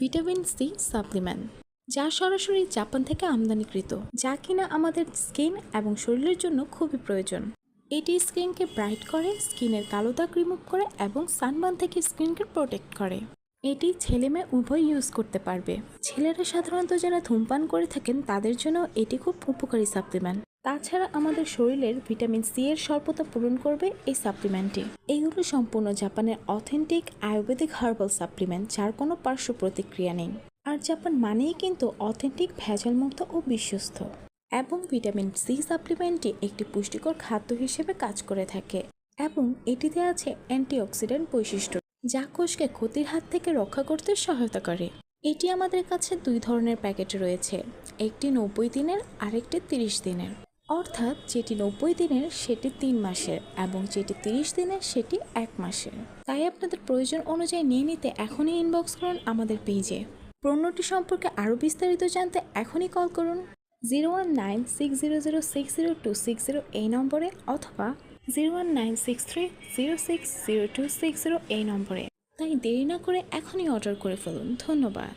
Vitamin C supplement, যা সরাসরি Japan থেকে আমদানিকৃত, যা কিনা আমাদের স্কিন এবং শরীরের জন্য খুবই প্রয়োজন। এটি স্কিনকে ব্রাইট করে, স্কিনের কালো দাগ রিমুভ করে এবং সানবার্ন থেকে স্কিনকে প্রোটেক্ট করে। এটি ছেলে মেয়ে উভয় ইউজ করতে পারবে। ছেলেরা সাধারণত যারা ধূমপান করে থাকেন, তাদের জন্য এটি খুব উপকারী সাপ্লিমেন্ট। তাছাড়া আমাদের শরীরের ভিটামিন সি এর স্বল্পতা পূরণ করবে এই সাপ্লিমেন্টটি। এইগুলো সম্পূর্ণ জাপানের অথেন্টিক আয়ুর্বেদিক হার্বাল সাপ্লিমেন্ট যার কোনো পার্শ্ব প্রতিক্রিয়া নেই। আর জাপান মানেই কিন্তু অথেন্টিক ভেজালমুক্ত ও বিশ্বস্ত। এবং ভিটামিন সি সাপ্লিমেন্টটি একটি পুষ্টিকর খাদ্য হিসেবে কাজ করে থাকে। এবং এটিতে আছে অ্যান্টিঅক্সিডেন্ট বৈশিষ্ট্য, যা কোষকে ক্ষতির হাত থেকে রক্ষা করতে সহায়তা করে। এটি আমাদের কাছে দুই ধরনের প্যাকেট রয়েছে, একটি নব্বই দিনের, আরেকটি তিরিশ দিনের। অর্থাৎ যেটি নব্বই দিনের সেটি তিন মাসের এবং যেটি তিরিশ দিনের সেটি এক মাসের। তাই আপনাদের প্রয়োজন অনুযায়ী নিয়ে নিতে এখনই ইনবক্স করুন আমাদের পেজে পণ্যটি সম্পর্কে আরও বিস্তারিত জানতে এখনই কল করুন zero one nine six zero zero six zero two six zero এই নম্বরে অথবা zero one nine six three zero six zero two six zero এই নম্বরে। তাই দেরি না করে এখনই অর্ডার করে ফেলুন। ধন্যবাদ।